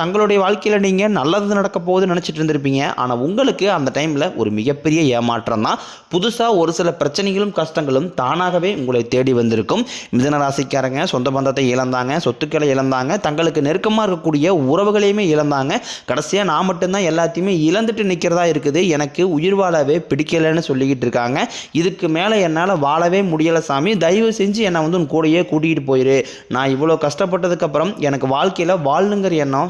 தங்களுடைய வாழ்க்கையில் நீங்கள் நல்லது நடக்க போகுதுன்னு நினச்சிட்டு இருந்திருப்பீங்க. ஆனால் உங்களுக்கு அந்த டைமில் ஒரு மிகப்பெரிய ஏமாற்றம் தான். புதுசாக ஒரு சில பிரச்சனைகளும் கஷ்டங்களும் தானாகவே உங்களை தேடி வந்திருக்கும். மிதன ராசிக்காரங்க சொந்த பந்தத்தை இழந்தாங்க சொத்துக்களை இழந்தாங்க தங்களுக்கு நெருக்கமாக இருக்கக்கூடிய உறவுகளையுமே இழந்தாங்க. கடைசியாக நான் மட்டும்தான் எல்லாத்தையுமே இழந்துட்டு நிற்கிறதா இருக்குது. எனக்கு உயிர் வாழவே பிடிக்கலைன்னு சொல்லிக்கிட்டு இருக்காங்க. இதுக்கு மேலே என்னால் வாழவே முடியலை சாமி. தயவு செஞ்சு என்னை வந்து உன் கூடயே கூட்டிகிட்டு போயிரு. நான் இவ்வளோ கஷ்டப்பட்டதுக்கப்புறம் எனக்கு வாழ்க்கையில் வாழணுங்கிற எண்ணம்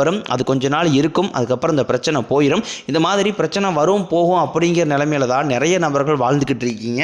வரும். அது கொஞ்ச நாள் இருக்கும். அதுக்கப்புறம் இந்த பிரச்சனை போயிடும் இந்த மாதிரி பிரச்சனை வரும் போகும் அப்படிங்கிற நிலைமையில தான் நிறைய நபர்கள் வாழ்ந்துக்கிட்டு இருக்கீங்க.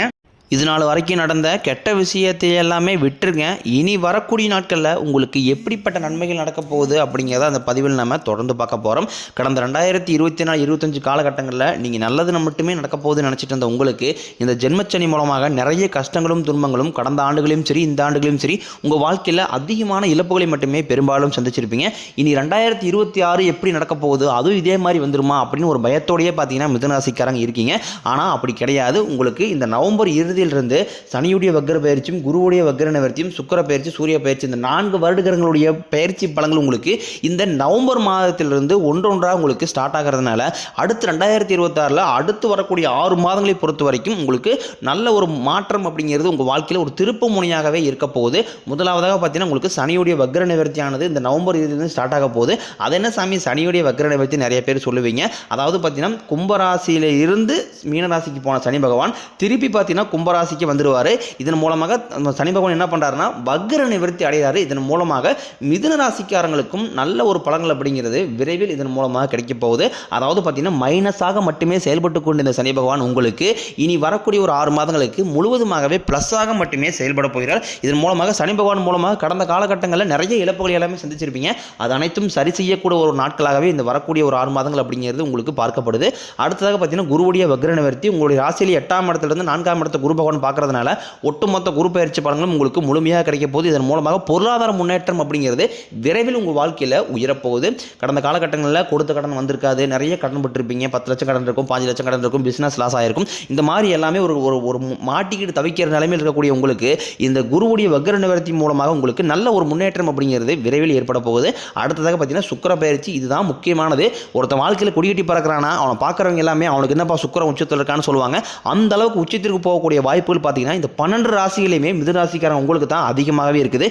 இது நாள் வரைக்கும் நடந்த கெட்ட விஷயத்தை எல்லாமே விட்டுருங்க. இனி வரக்கூடிய நாட்களில் உங்களுக்கு எப்படிப்பட்ட நன்மைகள் நடக்க போகுது அப்படிங்கிறத அந்த பதிவில் நம்ம தொடர்ந்து பார்க்க போகிறோம் கடந்த ரெண்டாயிரத்தி இருபத்தி நாலு இருபத்தஞ்சு காலகட்டங்களில் நீங்கள் நல்லது மட்டுமே நடக்க போகுதுன்னு நினச்சிட்டு இருந்த உங்களுக்கு இந்த ஜென்மச்சனி மூலமாக நிறைய கஷ்டங்களும் துன்பங்களும் கடந்த ஆண்டுகளையும் சரி இந்த ஆண்டுகளையும் சரி உங்கள் வாழ்க்கையில் அதிகமான இழப்புகளை மட்டுமே பெரும்பாலும் சந்திச்சிருப்பீங்க. இனி ரெண்டாயிரத்தி இருபத்தி ஆறு எப்படி நடக்க போகுது? அதுவும் இதே மாதிரி வந்துருமா? அப்படின்னு ஒரு பயத்தோடையே பார்த்தீங்கன்னா மிதனராசிக்காரங்க இருக்கீங்க. ஆனால் அப்படி கிடையாது. உங்களுக்கு இந்த நவம்பர் இருந்து சனியுடைய வக்கர பயிற்சியும் குருவுடைய வக்கர நிவர்த்தியும் சுக்கர பயிற்சி சூரிய பயிற்சி இந்த நான்கு வருடங்களுடைய பயிற்சி பலங்கள் உங்களுக்கு இந்த நவம்பர் மாதத்திலிருந்து ஒன்றொன்றாக உங்களுக்கு ஸ்டார்ட் ஆகிறதுனால அடுத்து ரெண்டாயிரத்தி இருபத்தாறில் அடுத்து வரக்கூடிய ஆறு மாதங்களை பொறுத்த வரைக்கும் உங்களுக்கு நல்ல ஒரு மாற்றம் அப்படிங்கிறது உங்கள் வாழ்க்கையில் ஒரு திருப்பு முனையாகவே இருக்க போகுது. முதலாவதாக பார்த்தீங்கன்னா உங்களுக்கு சனியுடைய வக்ர நிவர்த்தியானது இந்த நவம்பர் இறுதியிலிருந்து ஸ்டார்ட் ஆக போகுது. அது என்ன சாமி? சனியுடைய வக்ர நிவர்த்தி நிறைய பேர் சொல்லுவீங்க. அதாவது பார்த்தீங்கன்னா கும்பராசியில இருந்து மீனராசிக்கு போன சனி பகவான் திருப்பி பார்த்தீங்கன்னா கும்பராசிக்கு வந்துடுவார். இதன் மூலமாக அந்த சனி பகவான் என்ன பண்ணுறாருன்னா வக்ர நிவர்த்தி அடைகிறாரு. இதன் மூலமாக மிதுன ராசிக்காரங்களுக்கும் நல்ல ஒரு பலங்கள் அப்படிங்கிறது விரைவில் இதன் மூலமாக கிடைக்க போகுது. அதாவது பார்த்தீங்கன்னா மைனஸாக மட்டுமே செயல்பட்டு கொண்டிருந்த சனி பகவான் உங்களுக்கு இனி வரக்கூடிய ஒரு ஆறு மாதங்களுக்கு முழுவதுமாகவே ப்ளஸ்ஸாக மட்டுமே செயல்பட போகிறார். இதன் மூலமாக சனி பகவான் மூலமாக கடந்த காலகட்டங்களில் நிறைய இழப்புகள் எல்லாமே சந்திச்சிருப்பீங்க. அது அனைத்தும் சரி செய்யக்கூடிய ஒரு நாட்களாகவே இந்த வரக்கூடிய ஒரு ஆறு மாதங்கள் அப்படிங்கிறது உங்களுக்கு பார்க்கப்படுது. அடுத்ததாக பார்த்தீங்கன்னா குருவுடைய வக்ர நிவர்த்தி உங்களுடைய ராசியில் எட்டாம் இடத்துலேருந்து நான்காம் இடத்த குரு பகவான் பார்க்கறதுனால ஒட்டுமொத்த குரு பயிற்சி பலன்களும் உங்களுக்கு முழுமையாக கிடைக்க போகுது. இதன் மூலமாக பொருளாதார முன்னேற்றம் அப்படிங்கிறது விரைவில் உங்கள் வாழ்க்கையில் உயரப்போகுது. கடந்த காலகட்டங்களில் கொடுத்த கடன் வந்திருக்காது. நிறைய கடன் பட்டிருப்பீங்க பத்து லட்சம் கடன் இருக்கும் பாஞ்சு லட்சம் கடன் இருக்கும் பிஸ்னஸ் லாஸ் ஆகிருக்கும் இந்த மாதிரி எல்லாமே ஒரு ஒரு ஒரு மாட்டிக்கிட்டு தவிக்கிற நிலைமையில் இருக்கக்கூடிய உங்களுக்கு இந்த குருவுடைய வக்கர நிவர்த்தி மூலமாக உங்களுக்கு நல்ல ஒரு முன்னேற்றம் அப்படிங்கிறது விரைவில் ஏற்பட போகுது. அடுத்ததாக பார்த்தீங்கன்னா சுக்கர பயிற்சி இதுதான் முக்கியமானது. ஒருத்தன் வாழ்க்கையில் குடிக்கட்டி பறக்கிறானா அவனை பார்க்குறவங்க எல்லாமே அவனுக்கு என்னப்பா சுக்கரம் உச்சத்தில் இருக்கான்னு சொல்லுவாங்க. அந்த அளவுக்கு உச்சத்திற்கு போகக்கூடிய வாய்ப்புகள் பார்த்தீங்கன்னா இந்த பன்னெண்டு ராசிகளையுமே மிதுராசிக்காரன் உங்களுக்கு தான் அதிகமாகவே இருக்குது.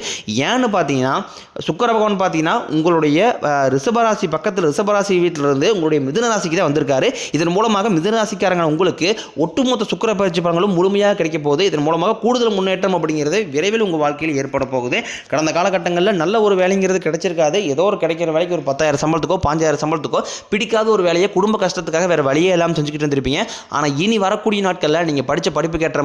ஏன்னு பார்த்தீங்கன்னா சுக்கர பகவான் பார்த்தீங்கன்னா உங்களுடைய ரிஷபராசி பக்கத்தில் ரிஷபராசி வீட்டில் இருந்து உங்களுடைய மிதுன ராசிக்கு தான் வந்திருக்காரு. இதன் மூலமாக மிதுன ராசிக்காரங்க உங்களுக்கு ஒட்டுமொத்த சுக்கர பயிற்சி பலங்களும் முழுமையாக கிடைக்க போகுது. இதன் மூலமாக கூடுதல் முன்னேற்றம் அப்படிங்கிறது விரைவில் உங்கள் வாழ்க்கையில் ஏற்பட போகுது. கடந்த காலகட்டங்களில் நல்ல ஒரு வேலைங்கிறது கிடைச்சிருக்காது. ஏதோ ஒரு கிடைக்கிற வேலைக்கு ஒரு பத்தாயிரம் சம்பளத்துக்கோ பாஞ்சாயிரம் சம்பளத்துக்கோ பிடிக்காத ஒரு வேலையை குடும்ப கஷ்டத்துக்காக வேறு வழியே எல்லாம் செஞ்சுக்கிட்டு இருந்திருப்பீங்க. ஆனால் இனி வரக்கூடிய நாட்களில் நீங்கள் படித்த படிப்பு கேட்ட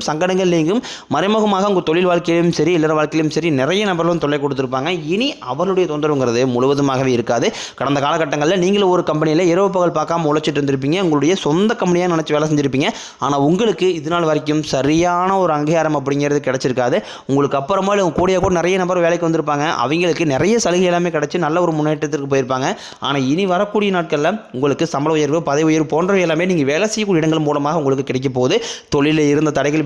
சங்கடங்கள் நீங்கும் மறைமுகமாக உங்கள் தொழில் வாழ்க்கையிலும் சரி இல்லற வாழ்க்கையிலும் சரி நிறைய நபர்களும் தொல்லை கொடுத்துருப்பாங்க. இனி அவருடைய தொந்தரவுங்கிறது முழுவதுமாகவே இருக்காது. கடந்த காலகட்டங்களில் நீங்களும் ஒரு கம்பெனியில் இரவு பகல் பார்க்காம உழைச்சிட்டு இருந்திருப்பீங்க. உங்களுடைய சொந்த கம்பெனியாக நினச்சி வேலை செஞ்சுருப்பீங்க. ஆனால் உங்களுக்கு இது நாள் வரைக்கும் சரியான ஒரு அங்கீகாரம் அப்படிங்கிறது கிடச்சிருக்காது. உங்களுக்கு அப்புறமா இல்லை கூடிய கூட நிறைய நபர் வேலைக்கு வந்திருப்பாங்க. அவங்களுக்கு நிறைய சலுகை எல்லாமே கிடச்சி நல்ல ஒரு முன்னேற்றத்திற்கு போயிருப்பாங்க. ஆனால் இனி வரக்கூடிய நாட்களில் உங்களுக்கு சம்பள உயர்வு பதவி உயர்வு போன்றவை எல்லாமே நீங்கள் வேலை செய்யக்கூடிய இடங்கள் மூலமாக உங்களுக்கு கிடைக்க போகுது. தொழிலில் இருந்த தடைகள்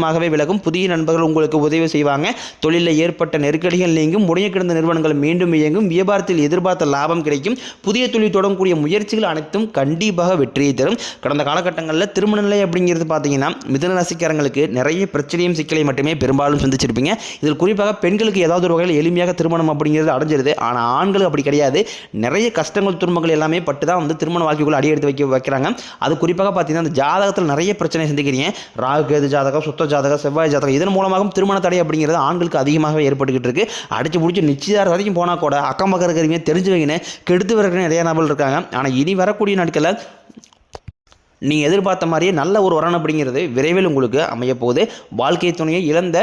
முழுவதுமாகவே விலகும். புதிய நண்பர்கள் உங்களுக்கு உதவி செய்வாங்க. தொழிலில் ஏற்பட்ட நெருக்கடிகள் நீங்கும். முடைய கிடந்த நிறுவனங்கள் மீண்டும் இயங்கும். வியாபாரத்தில் எதிர்பார்த்த லாபம் கிடைக்கும். புதிய தொழில் தொடங்கக்கூடிய முயற்சிகள் அனைத்தும் கண்டிப்பாக வெற்றியை தரும். கடந்த காலகட்டங்களில் திருமண நிலை அப்படிங்கிறது பார்த்தீங்கன்னா மிதன ராசிக்காரங்களுக்கு நிறைய பிரச்சனையும் சிக்கலை மட்டுமே பெரும்பாலும் சந்திச்சிருப்பீங்க. இதில் குறிப்பாக பெண்களுக்கு ஏதாவது ஒரு வகையில் எளிமையாக திருமணம் அப்படிங்கிறது அடைஞ்சிருது. ஆனால் ஆண்கள் அப்படி கிடையாது. நிறைய கஷ்டங்கள் துன்பங்கள் எல்லாமே பட்டு தான் வந்து திருமண வாழ்க்கைக்குள்ள அடி எடுத்து வைக்க வைக்கிறாங்க. அது குறிப்பாக பார்த்தீங்கன்னா அந்த ஜாதகத்தில் நிறைய பிரச்சனை சந்திக்கிறீங்க. ராகு கேது ஜாதகம் சுத்த ஜாதகம் செவ்வாய் ஜாதகம் இதன் மூலமாகவும் திருமண தடை அப்படிங்கிறது ஆண்களுக்கு அதிகமாகவே ஏற்பட்டுக்கிட்டு இருக்கு. அடிச்சு பிடிச்சி நிச்சயதார வரைக்கும் போனால் கூட அக்கம் பக்கம் இருக்கிறவங்க தெரிஞ்சு கெடுத்து வரக்கூடிய நிறைய நபர்கள் இருக்காங்க. ஆனால் இனி வரக்கூடிய நாட்களில் நீங்கள் எதிர்பார்த்த மாதிரியே நல்ல ஒரு வரன் அப்படிங்கிறது விரைவில் உங்களுக்கு அமையப்போகுது. வாழ்க்கை துணையை இழந்த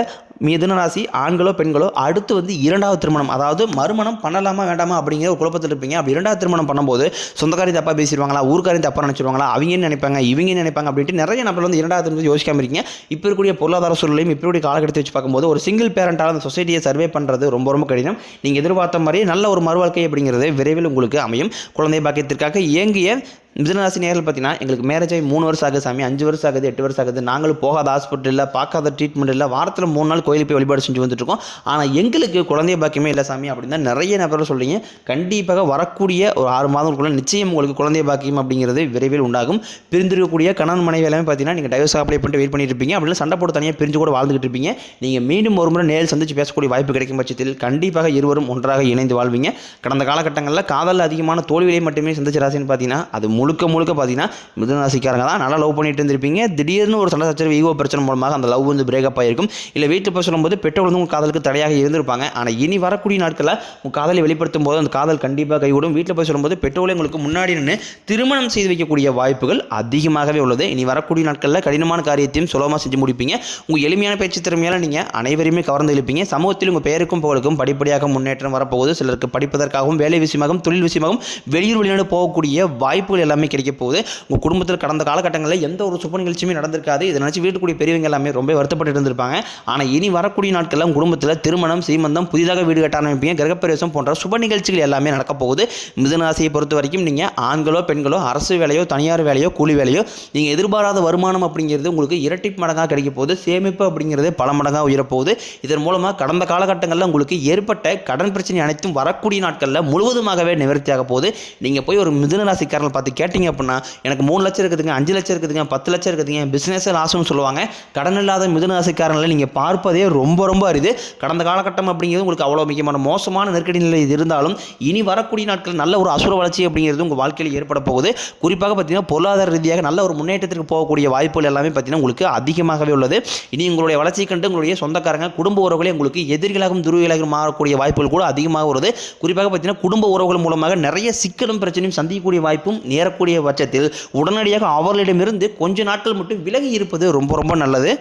மிதுன ராசி ஆண்களோ பெண்களோ அடுத்து வந்து இரண்டாவது திருமணம் அதாவது மறுமணம் பண்ணலாமா வேண்டாமா அப்படிங்கிற ஒரு குழப்பத்தில் இருப்பீங்க. அப்படி இரண்டாவது திருமணம் பண்ணும்போது சொந்தக்காரி தப்பாக பேசிடுவாங்களா ஊர்க்காரி தப்பாக நினச்சிருவாங்களா அவங்க நினைப்பாங்க இவங்க நினைப்பாங்க அப்படின்ட்டு நிறைய நபர் வந்து இரண்டாவது திருமணம் யோசிக்காம இருக்கீங்க. இப்போ இருக்கக்கூடிய பொருளாதார சூழலையும் இப்போ இருக்கக்கூடிய காலகட்டத்தை வச்சு பார்க்கும்போது ஒரு சிங்கிள் பேரண்டால் அந்த சொசைட்டியை சர்வே பண்ணுறது ரொம்ப ரொம்ப கடினம். நீங்கள் எதிர்பார்த்த மாதிரியே நல்ல ஒரு மறுவாழ்க்கை அப்படிங்கிறது விரைவில் உங்களுக்கு அமையும். குழந்தை பாக்கியத்திற்காக இயங்கிய மிதனராசி நேரில் பார்த்தீங்கன்னா எங்களுக்கு மேரேஜ் ஆகி மூணு வருஷம் ஆகுது சாமி அஞ்சு வருஷம் ஆகுது எட்டு வருஷம் ஆகுது. நாங்களும் போகாத ஹாஸ்பிட்டல் இல்லை பார்க்காத ட்ரீட்மெண்ட் இல்லை. வாரத்தில் மூணு நாள் கோயிலுக்கு போய் வழிபாடு செஞ்சு வந்துட்டுருக்கோம். ஆனால் எங்களுக்கு குழந்தைய பாக்கியமே இல்லை சாமி அப்படின்னு தான் நிறைய நபர்கள் சொல்கிறீங்க கண்டிப்பாக வரக்கூடிய ஒரு ஆறு மாதங்களுக்குள்ள நிச்சயம் உங்களுக்கு குழந்தை பாக்கியம் அப்படிங்கிறது விரைவில் உண்டாகும். பிரிந்திருக்கக்கூடிய கணவன் மனைவி எல்லாமே பார்த்தீங்கன்னா நீங்கள் டைவர்ஸ் அப்ளை பண்ணிட்டு வெயிட் பண்ணிட்டு இருப்பீங்க. அப்படின்னா சண்டை போட்டு தனியாக பிரிஞ்சு கூட வாழ்ந்துகிட்டு இருப்பீங்க. நீங்கள் மீண்டும் ஒரு முறை நேரில் சந்திச்சு பேசக்கூடிய வாய்ப்பு கிடைக்கும் பட்சத்தில் கண்டிப்பாக இருவரும் ஒன்றாக இணைந்து வாழ்வீங்க. கடந்த காலகட்டங்களில் காதலில் அதிகமான தோல்வியை மட்டுமே சந்திச்ச ராசின்னு பார்த்தீங்கன்னா அது முழுக்க முழுக்க பார்த்தீங்கன்னா மிதுன ராசிக்காரங்க தான் நல்லா லவ் பண்ணிட்டு இருந்திருப்பீங்க. திடீர்னு ஒரு சண்டை சச்சரவு ஈகோ பிரச்சனை மூலமாக அந்த லவ் வந்து பிரேக்கப் ஆகிருக்கும் இல்லை வீட்டில் போய் சொல்லும்போது பெற்றோர் வந்து உங்கள் காதலுக்கு தடையாக இருந்திருப்பாங்க. ஆனால் இனி வரக்கூடிய நாட்களில் உங்கள் காதலை வெளிப்படுத்தும் போது அந்த காதல் கண்டிப்பாக கைவிடும் வீட்டில் போய் சொல்லும்போது பெற்றோரை உங்களுக்கு முன்னாடி நின்று திருமணம் செய்து வைக்கக்கூடிய வாய்ப்புகள் அதிகமாகவே உள்ளது. இனி வரக்கூடிய நாட்களில் கடினமான காரியத்தையும் சுலபமாக செஞ்சு முடிப்பீங்க. உங்கள் எளிமையான பேச்சு திறமையால் நீங்கள் அனைவருமே கவர்ந்து இழுப்பீங்க. சமூகத்தில் உங்கள் பெயருக்கும் புகழுக்கும் படிப்படியாக முன்னேற்றம் வரப்போகுது. சிலருக்கு படிப்பதற்காகவும் வேலை விஷயமாகவும் தொழில் விஷயமாகவும் வெளியூர் வெளிநாடு போகக்கூடிய வாய்ப்புகள் எல்லாமே கிடைக்க போகுது. உங்கள் குடும்பத்தில் கடந்த காலகட்டங்களில் எந்த ஒரு சுப நிகழ்ச்சியுமே நடந்திருக்காது. இதை நினச்சி வீட்டுக்கூடிய பெரியவங்க எல்லாமே ரொம்ப வருத்தப்பட்டு இருந்திருப்பாங்க. ஆனால் இனி வரக்கூடிய நாட்களில் உங்கள் குடும்பத்தில் திருமணம் சீமந்தம் புதிதாக வீடு கட்ட ஆரம்பிப்பீங்க கிரகப்பிரவேசம் போன்ற சுப நிகழ்ச்சிகள் எல்லாமே நடக்க போகுது. மிதனராசியை பொறுத்த வரைக்கும் நீங்கள் ஆண்களோ பெண்களோ அரசு வேலையோ தனியார் வேலையோ கூலி வேலையோ நீங்கள் எதிர்பாராத வருமானம் அப்படிங்கிறது உங்களுக்கு இரட்டி மடங்காக கிடைக்க போகுது. சேமிப்பு அப்படிங்கிறது பல மடங்காக உயரப்போகுது இதன் மூலமாக கடந்த காலகட்டங்களில் உங்களுக்கு ஏற்பட்ட கடன் பிரச்சனை அனைத்தும் வரக்கூடிய நாட்களில் முழுவதுமாகவே நிவர்த்தியாக போகுது. நீங்கள் போய் ஒரு மிதுனராசிக்காரர்கள் பார்த்து கேட்டு கேட்டிங்க அப்படின்னா எனக்கு மூணு லட்சம் இருக்குதுங்க அஞ்சு லட்சம் இருக்குதுங்க பத்து லட்சம் இருக்குதுங்க பிஸ்னஸே லாஸ்ட்னு சொல்லுவாங்க. கடன் இல்லாத மிதுன நீங்கள் பார்ப்பதே ரொம்ப ரொம்ப அரிது. கடந்த காலகட்டம் அப்படிங்கிறது உங்களுக்கு அவ்வளோ முக்கியமான மோசமான நெருக்கடி நிலை இது இருந்தாலும் இனி வரக்கூடிய நாட்கள் நல்ல ஒரு அசுர வளர்ச்சி அப்படிங்கிறது உங்கள் வாழ்க்கையில் ஏற்பட போகுது. குறிப்பாக பார்த்தீங்கன்னா பொருளாதார ரீதியாக நல்ல ஒரு முன்னேற்றத்திற்கு போகக்கூடிய வாய்ப்புகள் எல்லாமே பார்த்தீங்கன்னா உங்களுக்கு அதிகமாகவே உள்ளது. இனி உங்களுடைய வளர்ச்சி கண்டு உங்களுடைய சொந்தக்காரங்க குடும்ப உறவுகளே உங்களுக்கு எதிரிகளாகவும் துருவிகளாகவும் மாறக்கூடிய வாய்ப்புகள் கூட அதிகமாக வருது. குறிப்பாக பார்த்தீங்கன்னா குடும்ப உறவுகள் மூலமாக நிறைய சிக்கலும் பிரச்சனையும் சந்திக்கக்கூடிய வாய்ப்பும் நேரக்கூடிய பட்சத்தில் உடனடியாக அவர்களிடமிருந்து கொஞ்ச நாட்கள் மட்டும் விலகி இருப்பது ரொம்ப ரொம்ப நல்லது.